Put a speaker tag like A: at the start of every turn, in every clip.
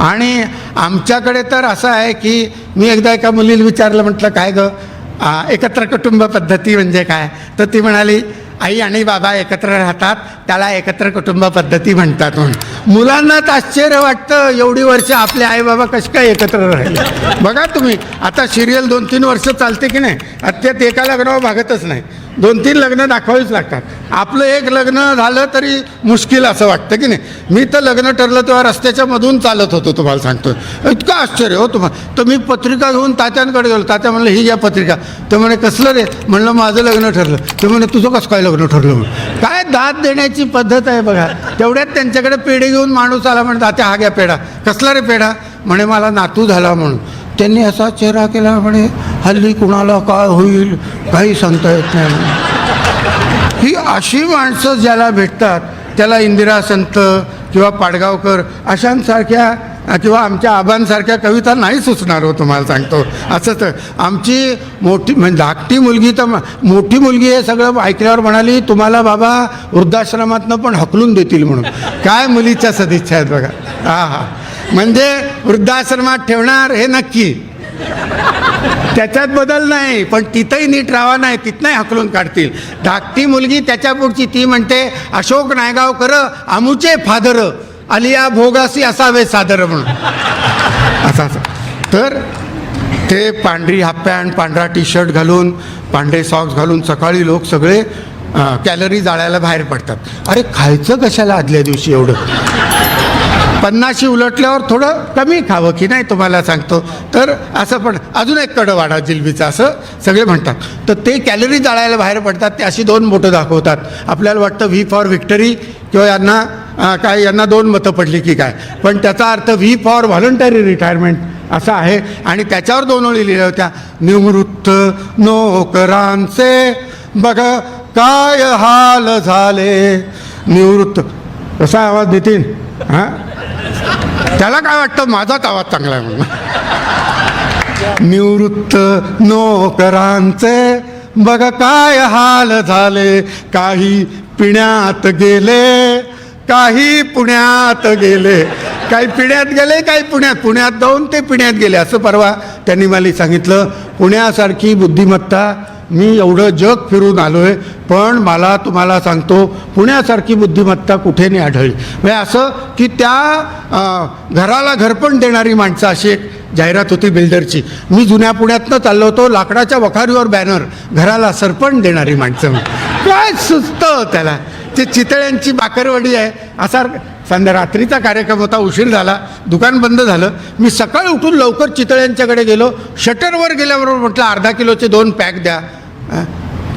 A: आणि आमच्याकडे तर असं आहे की मी एकदा एका मुलीला विचारलं म्हटलं काय गं? एकत्र कुटुंब पद्धती म्हणजे काय? तर ती म्हणाली आई आणि बाबा एकत्र राहतात त्याला एकत्र कुटुंब पद्धती म्हणतात म्हणून. मुलांनाच आश्चर्य वाटतं एवढी वर्ष आपले आई बाबा कसे काय एकत्र राहिले? बघा तुम्ही आता सिरियल दोन तीन वर्ष चालते की नाही? अत्यंत एका लग्नावर भागतच नाही. दोन तीन लग्न दाखवावीच लागतात. आपलं एक लग्न झालं तरी मुश्किल असं वाटतं की नाही? मी तर लग्न ठरलं तेव्हा रस्त्याच्या मधून चालत होतो तुम्हाला सांगतो. इतकं आश्चर्य हो तुम्हाला तर मी पत्रिका घेऊन तात्यांकडे गेलो. तात्या म्हणलं ही या पत्रिका. तर म्हणे कसलं रे? म्हणलं माझं लग्न ठरलं. तर म्हणे तुझं कसं काय लग्न ठरलं म्हणून काय दाद देण्याची पद्धत आहे बघा. तेवढ्यात त्यांच्याकडे पेढे घेऊन माणूस आला म्हणे तात्या हा घ्या पेढा. कसला रे पेढा? म्हणे मला नातू झाला म्हणून. त्यांनी असा चेहरा केला म्हणे हल्ली कुणाला काय होईल काही सांगता येत नाही. ही अशी माणसं ज्याला भेटतात त्याला इंदिरा संत किंवा पाडगावकर अशांसारख्या किंवा आमच्या आबांसारख्या कविता नाही सुचणार हो तुम्हाला सांगतो. असं तर आमची मोठी म्हणजे धाकटी मुलगी तर मोठी मुलगी हे सगळं ऐकल्यावर म्हणाली तुम्हाला बाबा वृद्धाश्रमातनं पण हकलून देतील म्हणून. काय मुलीच्या सदिच्छा आहेत बघा. हा हा. म्हणजे वृद्धाश्रमात ठेवणार हे नक्की. त्याच्यात बदल नाही पण तिथंही नीट रावा नाही तिथनंही हकलून काढतील. धाकटी मुलगी त्याच्या पुढची ती म्हणते अशोक नायगावकर आमुचे फादर अलिया भोगासी असावे सादर म्हणून. असा तर ते पांढरी हाफ पॅन्ट पांढरा टी शर्ट घालून पांढरे सॉक्स घालून सकाळी लोक सगळे कॅलरी जाळायला बाहेर पडतात. अरे खायचं कशाला आदल्या दिवशी एवढं? पन्नाशी उलटल्यावर थोडं कमी खावं की नाही तुम्हाला सांगतो. तर असं पण अजून एक कडं वाढा जिलबीचं असं सगळे म्हणतात. तर ते कॅलरी जाळायला बाहेर पडतात ते अशी दोन बोटं दाखवतात. आपल्याला वाटतं व्ही फॉर विक्टरी किंवा यांना काय यांना दोन मतं पडली की काय. पण त्याचा अर्थ व्ही फॉर व्हॉलंटरी रिटायरमेंट असं आहे. आणि त्याच्यावर दोन ओळी लिहिल्या होत्या. निवृत्त नोकरांचे बघ काय हाल झाले. निवृत्त कसा आवाज नितीन? हां? त्याला काय वाटतं? माझाच आवाज चांगला आहे म्हणून. निवृत्त नोकरांचे बघ काय हाल झाले. काही पिण्यात गेले काही पुण्यात गेले. काही पिण्यात गेले काही पुण्यात. पुण्यात जाऊन ते पिण्यात गेले. असं परवा त्यांनी मला सांगितलं. पुण्यासारखी बुद्धिमत्ता मी एवढं जग फिरून आलो आहे पण मला तुम्हाला सांगतो पुण्यासारखी बुद्धिमत्ता कुठे नाही आढळली. म्हणजे असं की त्या घराला घरपण देणारी माणसं अशी एक जाहिरात होती बिल्डरची. मी जुन्या पुण्यातनं चाललो होतो लाकडाच्या वखारीवर बॅनर घराला सरपण देणारी माणसं काय सुचतं त्याला. ते चितळ्यांची बाकरवडी आहे. असा संध्या रात्रीचा कार्यक्रम होता उशीर झाला दुकान बंद झालं. मी सकाळी उठून लवकर चितळ्यांच्याकडे गेलो. शटरवर गेल्याबरोबर म्हटलं अर्धा किलोचे दोन पॅक द्या.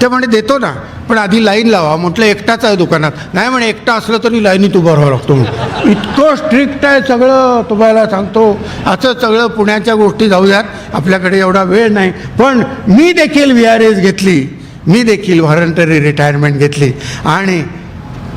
A: ते म्हणे देतो ना पण आधी लाईन लावा. म्हटलं एकटाच आहे दुकानात. नाही म्हणे एकटा असलं तरी लाईनीत उभं राहावं लागतो इतकं स्ट्रिक्ट आहे सगळं तुम्हाला सांगतो. असं सगळं पुण्याच्या गोष्टी जाऊयात आपल्याकडे एवढा वेळ नाही. पण मी देखील व्ही आर एस घेतली. मी देखील व्हॉरंटरी रिटायरमेंट घेतली. आणि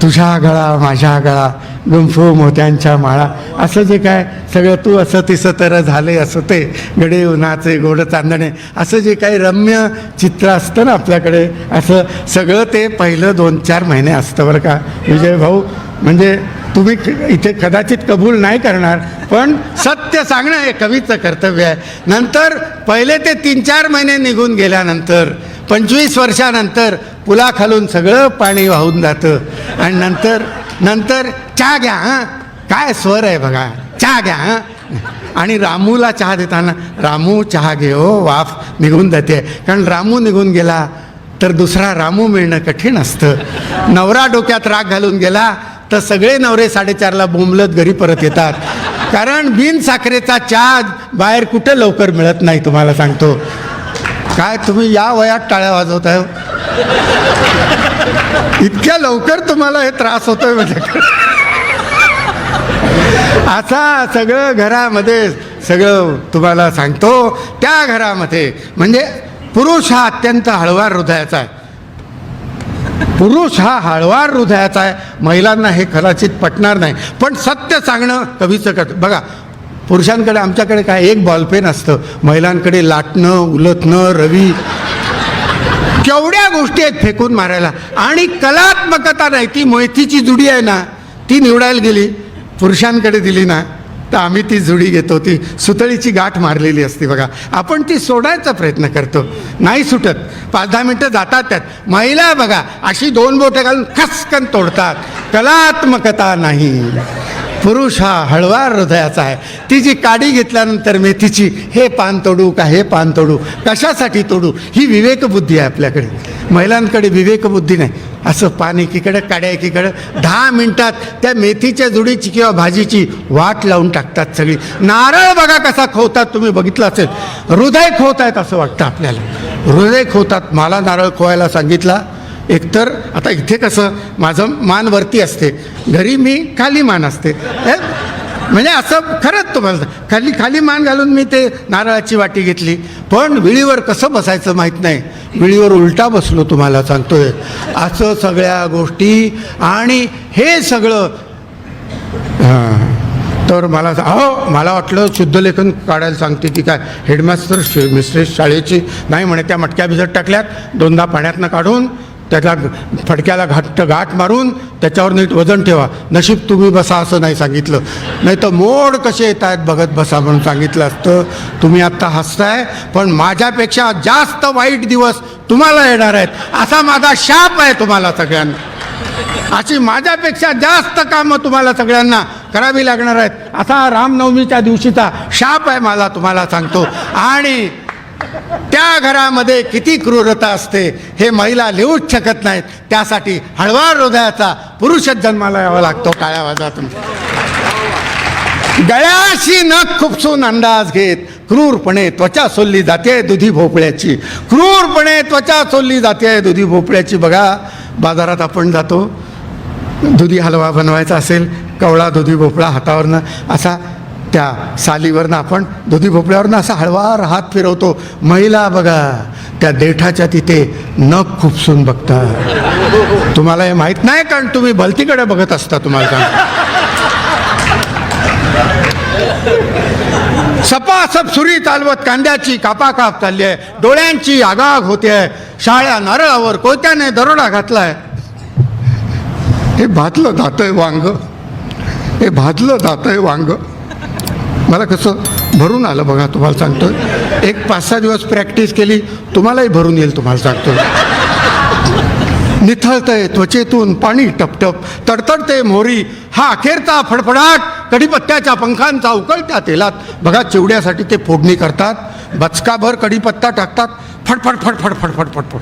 A: तुझ्या गळा माझ्या गळा गुंफू मोत्यांच्या माळा. असं जे काय सगळं तू असं तिसं तर झाले असं ते गडे उन्हाचे गोड चांदणे. असं जे काही रम्य चित्र असतं ना आपल्याकडे असं सगळं ते पहिलं दोन चार महिने असतं बरं का. विजय भाऊ म्हणजे तुम्ही इथे कदाचित कबूल नाही करणार पण सत्य सांगणं हे कवीचं कर्तव्य आहे. नंतर पहिले ते तीन चार महिने निघून गेल्यानंतर पंचवीस वर्षानंतर पुलाखालून सगळं पाणी वाहून जातं. आणि नंतर नंतर चहा घ्या हां? काय स्वर आहे बघा. चहा घ्या हां? आणि रामूला चहा देताना रामू चहा घे हो वाफ निघून जाते. कारण रामू निघून गेला तर दुसरा रामू मिळणं कठीण असतं. नवरा डोक्यात राग घालून गेला तर सगळे नवरे साडेचारला बोंबलत घरी परत येतात. कारण बिन साखरेचा चहा बाहेर कुठं लवकर मिळत नाही तुम्हाला सांगतो. काय तुम्ही या वयात टाळ्या वाजवत आहे इतक्या लवकर तुम्हाला हे त्रास होतोय म्हणजे असा सगळं घरामध्ये सगळं तुम्हाला सांगतो त्या घरामध्ये म्हणजे पुरुष हा अत्यंत हळवार हृदयाचा आहे. पुरुष हा हळवार हृदयाचा आहे. महिलांना हे कदाचित पटणार नाही. पण सत्य सांगणं कवीचं कट बघा पुरुषांकडे आमच्याकडे काय एक बॉलपेन असतं. महिलांकडे लाटणं उलटणं रवी. केवढ्या गोष्टी आहेत फेकून मारायला. आणि कलात्मकता नाही ती मोहितीची जुडी आहे ना ती निवडायला गेली. पुरुषांकडे दिली ना तर आम्ही ती जुडी घेतो. ती सुतळीची गाठ मारलेली असते बघा. आपण ती सोडायचा प्रयत्न करतो. नाही सुटत. पाच दहा मिनटं जातात त्यात. महिला बघा अशी दोन बोटं घालून खसकन तोडतात. कलात्मकता नाही. पुरुष हा हळवार हृदयाचा आहे. ती जी काडी घेतल्यानंतर मेथीची हे पान तोडू का? हे पान तोडू? कशासाठी तोडू? ही विवेकबुद्धी आहे आपल्याकडे. महिलांकडे विवेकबुद्धी नाही. असं पान एकीकडं काड्या एकीकडं दहा मिनटात त्या मेथीच्या जुडीची किंवा भाजीची वाट लावून टाकतात सगळी. नारळ बघा कसा खोवतात तुम्ही बघितलं असेल. हृदय खोवतायत असं वाटतं आपल्याला. हृदय खोवतात. मला नारळ खोवायला सांगितला एकतर आता इथे कसं माझं मान वरती असते. घरी मी खाली मान असते. हे, म्हणजे असं खरंच तुम्हाला खाली खाली मान घालून मी ते नारळाची वाटी घेतली. पण विळीवर कसं बसायचं माहीत नाही. विळीवर उलटा बसलो तुम्हाला सांगतोय. असं सगळ्या गोष्टी आणि हे सगळं. हां. तर मला अहो मला वाटलं शुद्धलेखन काढायला सांगते ती काय. हेडमास्टर श्री मिस्ट्रेस शाळेची नाही म्हणे त्या मटक्या भिजत टाकल्यात. दोनदा पाण्यातनं काढून त्याला फडक्याला घाट गाठ मारून त्याच्यावर नीट वजन ठेवा. नशीब तुम्ही बसा असं नाही सांगितलं. नाही तर मोड कसे येत आहेत बघत बसा म्हणून सांगितलं असतं. तुम्ही आत्ता हसताय पण माझ्यापेक्षा जास्त वाईट दिवस तुम्हाला येणार आहेत. असा माझा शाप आहे तुम्हाला सगळ्यांना. अशी माझ्यापेक्षा जास्त कामं तुम्हाला सगळ्यांना करावी लागणार आहेत. असा रामनवमीच्या दिवशीचा शाप आहे मला तुम्हाला सांगतो. आणि त्या घरामध्ये किती क्रूरता असते हे महिला लिहूच शकत नाहीत. त्यासाठी हळवा हृदयाचा पुरुषच जन्माला यावा लागतो काळ्या वाजातून गळ्याशी नख खुपसून अंदाज घेत क्रूरपणे त्वचा सोलली जाते दुधी भोपळ्याची. क्रूरपणे त्वचा सोलली जाते दुधी भोपळ्याची. बघा बाजारात आपण जातो दुधी हलवा बनवायचा असेल कवळा दुधी भोपळा हातावरनं असा त्या सालीवरनं आपण दुधी भोपळ्यावरनं असा हळवार हात फिरवतो महिला बघा त्या देठाच्या तिथे नख खुपसून बघतात. तुम्हाला हे माहीत नाही कारण तुम्ही भलतीकडे बघत असता तुम्हाला सपासप सुरी चालवत कांद्याची कापा काप चालली आहे डोळ्यांची आगाग होते आहे शाळ्या नारळावर कोयत्याने दरोडा घातलाय. हे भातलं जातंय वांग. हे भाजलं जातंय वांग. मला कसं भरून आलं बघा तुम्हाला सांगतो एक पाच सहा दिवस प्रॅक्टिस केली तुम्हालाही भरून येईल तुम्हाला सांगतो निथळतंय त्वचेतून पाणी टपटप तडतडते मोहरी हा अखेरचा फडफडाट कढीपत्त्याच्या पंखांचा उकळत्या तेलात. बघा चिवड्यासाठी ते फोडणी करतात बचकाभर कढीपत्ता टाकतात फडफड फडफड फडफड फडफड.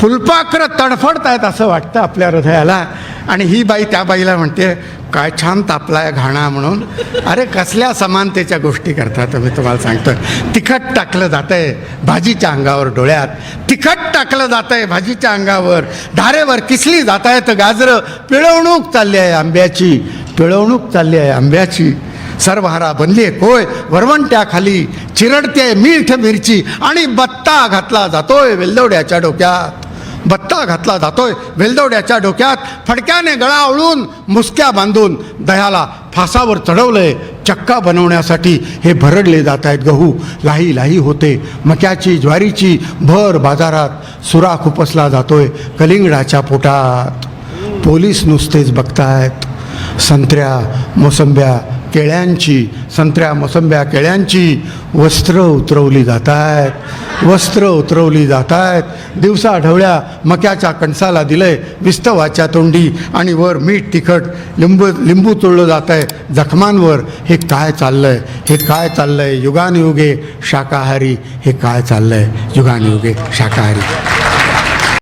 A: फुलपाखरं तडफडतायत असं वाटतं आपल्या हृदयाला. आणि ही बाई त्या बाईला म्हणते काय छान तापलाय घाणा म्हणून. अरे कसल्या समानतेच्या गोष्टी करतात मी तुम्हाला सांगतो तिखट टाकलं जातंय भाजीच्या अंगावर डोळ्यात. तिखट टाकलं जातंय भाजीच्या अंगावर. धारेवर किसली जात आहेत गाजरं. पिळवणूक चालली आहे आंब्याची. पिळवणूक चालली आहे आंब्याची. सर्वहारा बनली आहे कोय? वरवंट्याखाली चिरडते मीठ मिरची आणि बत्ता घातला जातोय वेलदवड्याच्या डोक्यात. बत्ता घातला जातोय. वेलदवड्याच्या डोक्यात फडक्याने गळा आवळून मुसक्या बांधून दह्याला फासावर चढवलंय. चक्का बनवण्यासाठी हे भरडले जात आहेत गहू. लाही लाही होते. मक्याची ज्वारीची भर बाजारात सुरा खुपसला जातोय कलिंगडाच्या पोटात. पोलीस नुसतेच बघतायत. संत्र्या मोसंब्या केळ्यांची संत्र्या मोसंब्या केळ्यांची वस्त्र उतरवली जात आहेत वस्त्र उतरवली जात आहेत दिवसा ढवळ्या मक्याच्या कणसाला दिलंय विस्तवाच्या तोंडी आणि वर मीठ तिखट लिंबू लिंबू तुळलं जात आहे जखमांवर. हे काय चाललंय? हे काय चाललंय? युगानयुगे शाकाहारी. हे काय चाललंय? युगानयुगे शाकाहारी.